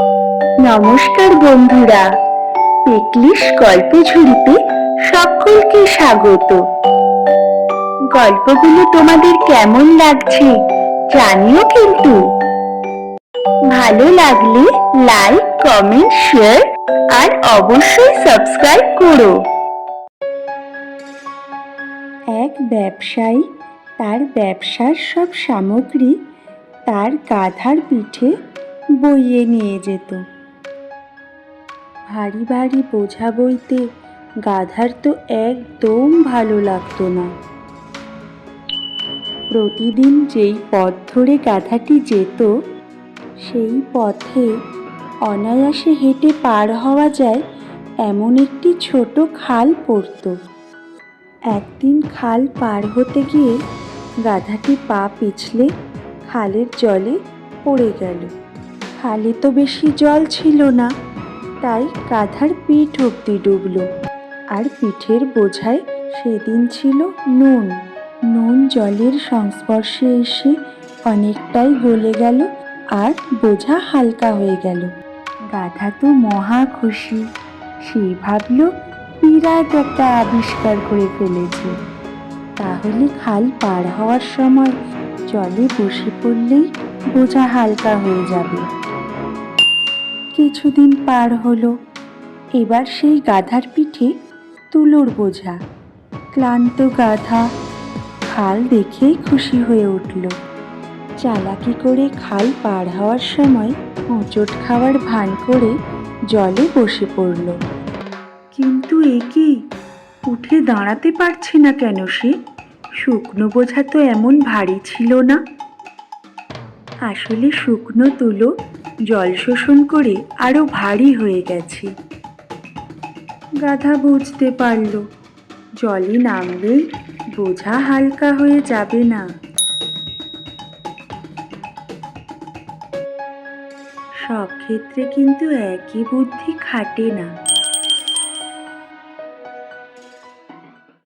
নমস্কার বন্ধুরা পেকলিশ গল্প ঝুড়িতে সকলকে স্বাগত। গল্পগুলো তোমাদের কেমন লাগছে জানিও কিন্তু। ভালো লাগলে লাইক, কমেন্ট, শেয়ার আর অবশ্যই সাবস্ক্রাইব করো। এক ব্যবসায়ী তার ব্যবসার সব সামগ্রী তার গাধার পিঠে বইয়ে নিয়ে যেত। ভারী ভারী বোঝা বইতে গাধার তো একদম ভালো লাগতো না। প্রতিদিন যেই পথ ধরে গাধাটি যেত, সেই পথে অনায়াসে হেঁটে পার হওয়া যায় এমন একটি ছোট খাল পড়তো। একদিন খাল পার হতে গিয়ে গাধাটি পা পিছলে খালের জলে পড়ে গেল। খালে তো বেশি জল ছিল না, তাই গাধার পিঠ অব্দি ডুবলো। আর পিঠের বোঝায় সেদিন ছিল নুন। নুন জলের সংস্পর্শে এসে অনেকটাই গলে গেল আর বোঝা হালকা হয়ে গেল। গাধা তো মহা খুশি, সে ভাবল বিরাট একটা আবিষ্কার করে ফেলেছে। তাহলে খাল পার হওয়ার সময় জলে বসে পড়লেই বোঝা হালকা হয়ে যাবে। কিছুদিন পার হলো। এবার সেই গাধার পিঠে তুলোর বোঝা। ক্লান্ত গাধা খাল দেখেই খুশি হয়ে উঠল। চালাকি করে খাল পার হওয়ার সময় হোঁচট খাওয়ার ভান করে জলে বসে পড়ল। কিন্তু এ কি? উঠে দাঁড়াতে পারছে না কেন সে? শুকনো বোঝা তো এমন ভারী ছিল না। আসলে শুকনো তুলো জল শোষণ করে আরও ভারী হয়ে গেছে। গাধা বুঝতে পারল, জলে নামলেই বোঝা হালকা হয়ে যাবে না। সব ক্ষেত্রে কিন্তু একই বুদ্ধি খাটে না।